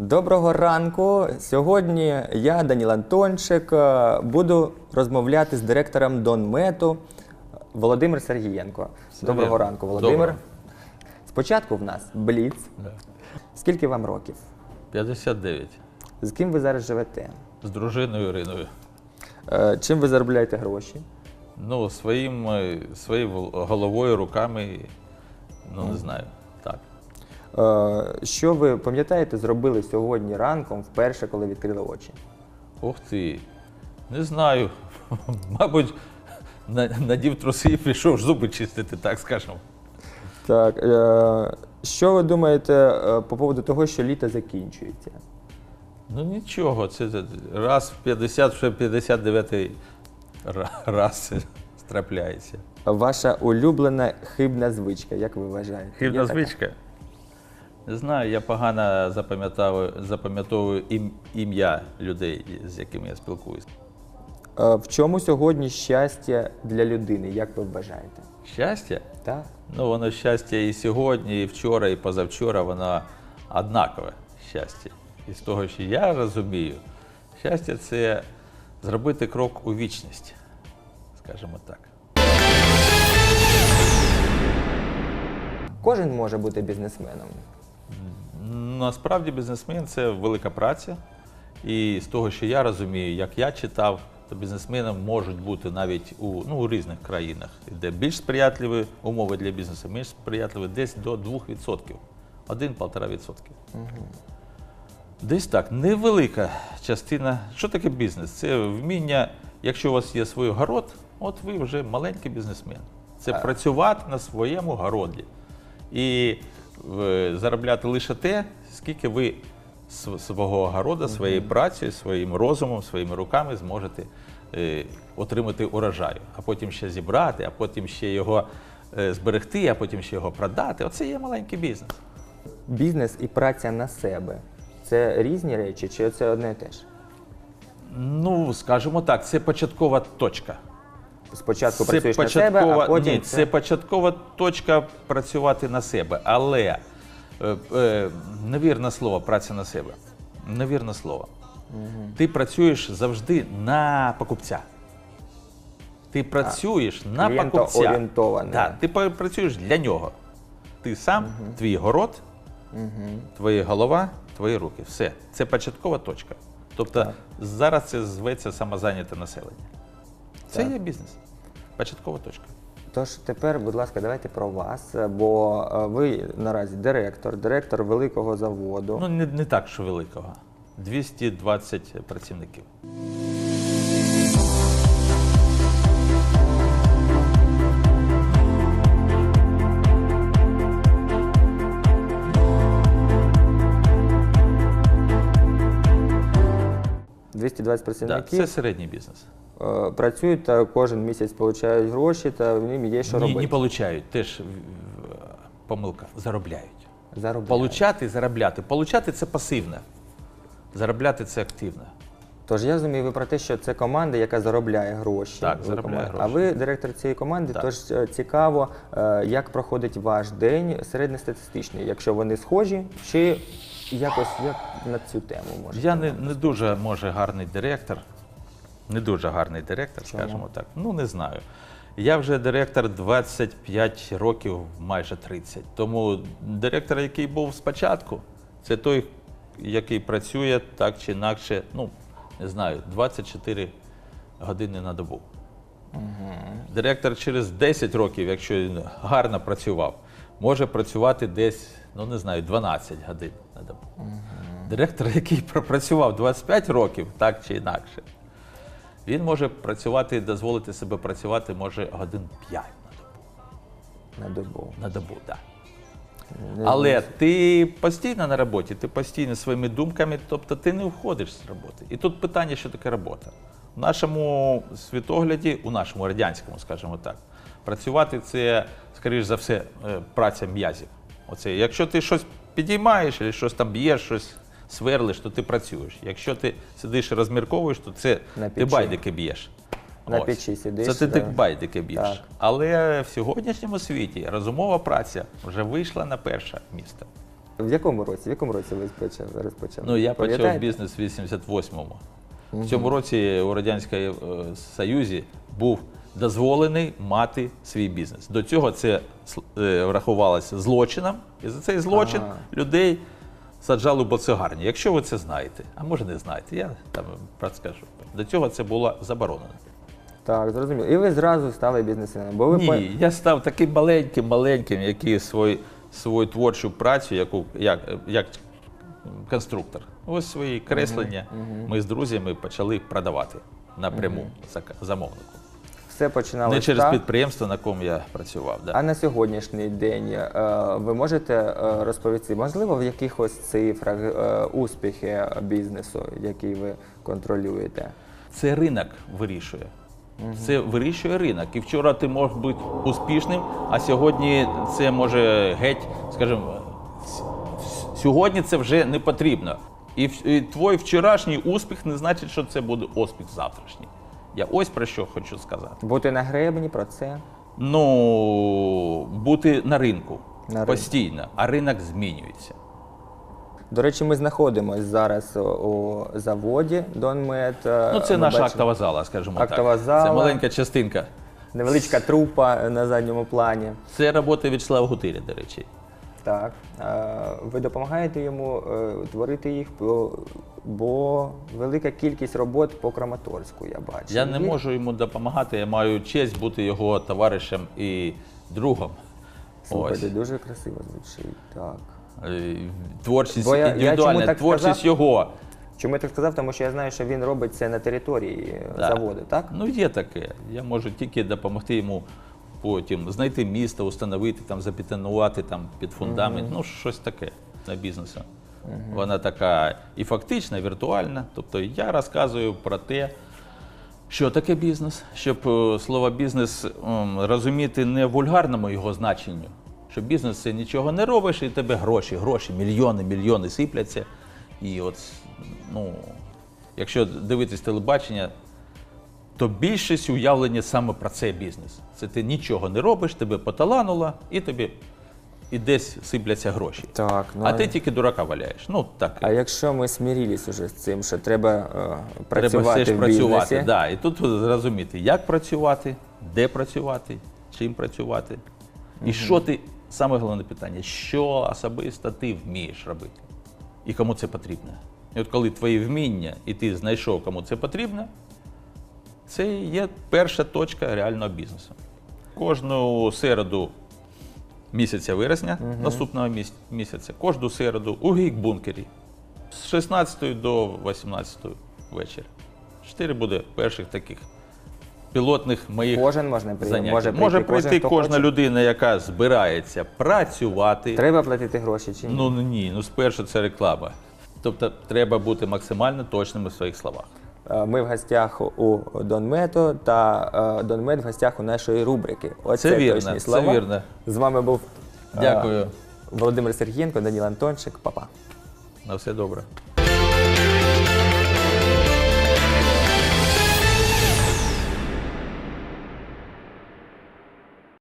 Доброго ранку. Сьогодні я, Даніл Антончик, е, буду розмовляти з директором Донмету Володимир Сергієнко. Доброго ранку, Володимир. Доброго. Спочатку в нас Бліц. Да. Скільки вам років? 59. З ким ви зараз живете? З дружиною Іриною. Е, Чим ви заробляєте гроші? Ну, своїм, е, своєю головою, руками, ну не знаю. Е, Що ви пам'ятаєте, зробили сьогодні ранком, вперше, коли відкрили очі? Ух ти. Не знаю. Мабуть, на- надів труси і пішов зуби чистити, так скажемо. Так, е, що ви думаєте е, по поводу того, що літо закінчується? Ну нічого, це раз в 50, вже 59 ра- раз це трапляється. Ваша улюблена хибна звичка, як ви вважаєте? Хибна Є така? Не знаю, я погано запам'ятовую, запам'ятовую ім'я людей, з якими я спілкуюся. Е, В чому сьогодні щастя для людини, як ви вважаєте? Щастя? Так? Ну, воно щастя і сьогодні, і вчора, і позавчора, воно однакове щастя. І з того, що я розумію, щастя це зробити крок у вічність, скажімо так. Кожен може бути бізнесменом. Насправді бізнесмен це велика праця. І з того, що я розумію, як я читав, то бізнесменам можуть бути навіть у, ну, у різних країнах, де більш сприятливі умови для бізнесу, менш сприятливі десь до 2%. 1-1,5%. Десь так, невелика частина. Що таке бізнес? Це вміння, якщо у вас є свій город, от ви вже маленький бізнесмен. Це працювати на своєму городі. І заробляти лише те, скільки ви свого города, своєю працею, своїм розумом, своїми руками зможете е, отримати урожаю, а потім ще зібрати, а потім ще його е, зберегти, а потім ще його продати. Оце є маленький бізнес. Бізнес і праця на себе це різні речі, чи це одне і те ж? Ну, скажімо так, це початкова точка. Спочатку працюєш на себе, а потім ні, це... це початкова точка працювати на себе. Але е, е, невірне слово праця на себе. Невірне слово. Ти працюєш завжди на покупця. Ти працюєш на покупця. Да, ти працюєш для нього. Ти сам, твій город, твоя голова, твої руки. Все. Це початкова точка. Тобто зараз це зветься самозайняте населення. Це є бізнес. Початкова точка. Тож тепер, будь ласка, давайте про вас, бо е, ви наразі директор, директор великого заводу. Ну, не, не так, що великого. 220 працівників. – 220 Да, працівників. це середній бізнес. Е, працюють та кожен місяць отримують гроші, та в ним є що Ні, робити. не получають, теж помилка. Заробляють. Заробляють. Получати заробляти. Получати це пасивне. Заробляти це активне. Тож я розумію, ви про те, що це команда, яка заробляє гроші. Так, заробляє гроші. А ви директор цієї команди, Так. тож е, цікаво, е, як проходить ваш день середньостатистичний, якщо вони схожі, чи якось як на цю тему може. Я не, не дуже може гарний директор. Не дуже гарний директор, Чому? скажімо так. Ну, не знаю. Я вже директор 25 років, майже 30. Тому директор, який був спочатку, це той, який працює так чи інакше, ну, не знаю, 24 години на добу. Директор через 10 років, якщо він гарно працював, може працювати десь, ну не знаю, 12 годин на добу. Директор, який пропрацював 25 років, так чи інакше, він може працювати, дозволити себе працювати може годин 5 на добу. на добу. На добу, так. Не Але ти постійно на роботі, ти постійно своїми думками, тобто ти не входиш з роботи. І тут питання, що таке робота. В нашому світогляді, у нашому радянському, скажімо так, працювати це, скоріш за все, е, праця м'язів. Оце, якщо ти щось підіймаєш, або щось там б'єш, щось сверлиш, то ти працюєш. Якщо ти сидиш і розмірковуєш, то це На ти печі. байдики б'єш. На Ось. печі сидиш, Це ти да. так байдики б'єш. Так. Але в сьогоднішньому світі розумова праця вже вийшла на перше місце. В якому році? В якому році ви спочали- розпочали? Ну, я почав Пам'ятаєте? бізнес в 88-му. В цьому році у Радянському е, Союзі був дозволений мати свій бізнес. До цього це е, врахувалося злочином, і за цей злочин Ага. людей саджали в боцегарні. Якщо ви це знаєте, а може не знаєте, я там розкажу. До цього це було заборонено. Так, зрозуміло. І ви зразу стали бізнесменом. Бо ви по- я став таким маленьким, маленьким, який свою, свою творчу працю, яку, як, як конструктор. Ось свої креслення ми з друзями почали продавати напряму зак- замовнику. Все починалося Не через так. підприємство, на кому я працював. Да. А на сьогоднішній день е, ви можете е, розповісти, можливо, в якихось цифрах е, успіхи бізнесу, який ви контролюєте? Це ринок вирішує. Це вирішує ринок. І вчора ти можеш бути успішним, а сьогодні це може геть, скажімо, сьогодні це вже не потрібно. І, і твій вчорашній успіх не значить, що це буде успіх завтрашній. Я ось про що хочу сказати. Бути на гребні про це. Ну, бути на ринку На ринку. постійно, а ринок змінюється. До речі, ми знаходимося зараз у, заводі Донмет. Ну, це наша актова зала, скажімо Актова так. зала. Це маленька частинка. Невеличка трупа на задньому плані. Це робота Вячеслава Гутиря, до речі. Так. Е, Ви допомагаєте йому е, творити їх, бо, велика кількість робот по Краматорську, я бачу. Я не можу йому допомагати, я маю честь бути його товаришем і другом. Слухайте, Ось. дуже красиво звучить. Так. Е, Творчість Бо я- я індивідуальна, так творчість сказав? його. Чому я так сказав? Тому що я знаю, що він робить це на території е, Да. заводу, так? Ну, є таке. Я можу тільки допомогти йому потім знайти місто, установити, там, запітанувати там, під фундамент, ну щось таке на бізнесу. Вона така і фактична, і віртуальна. Тобто я розказую про те, що таке бізнес, щоб е, слово бізнес ем, розуміти не в вульгарному його значенню. Що бізнес це нічого не робиш, і тебе гроші, гроші, мільйони, мільйони сипляться. І от, ну, якщо дивитись телебачення, то більшість уявлення саме про цей бізнес. Це ти нічого не робиш, тебе поталануло, і тобі і десь сипляться гроші. Так, ну, а ти тільки дурака валяєш. Ну так. А якщо ми смирились уже з цим, що треба е, Треба все ж в працювати. бізнесі, Да. І тут зрозуміти, як працювати, де працювати, чим працювати. І що ти, саме головне питання, що особисто ти вмієш робити і кому це потрібно. І от коли твої вміння, і ти знайшов, кому це потрібно, це є перша точка реального бізнесу. Кожну середу місяця вересня, наступного місяця, кожну середу у гік-бункері з 16 до 18 вечора. Чотири буде перших таких пілотних моїх кожен можна прийти. занять. Може Може прийти, прийти хто кожна хоче. людина, яка збирається працювати. Треба платити гроші чи ні? Ну ні, ну спершу це реклама. Тобто треба бути максимально точним у своїх словах. Е, Ми в гостях у Донмету та е, Донмет в гостях у нашої рубрики. Оце Це вірно, точні це вірно. З вами був е, Дякую. Володимир Сергієнко, Даніл Антончик. Па-па. На все добре.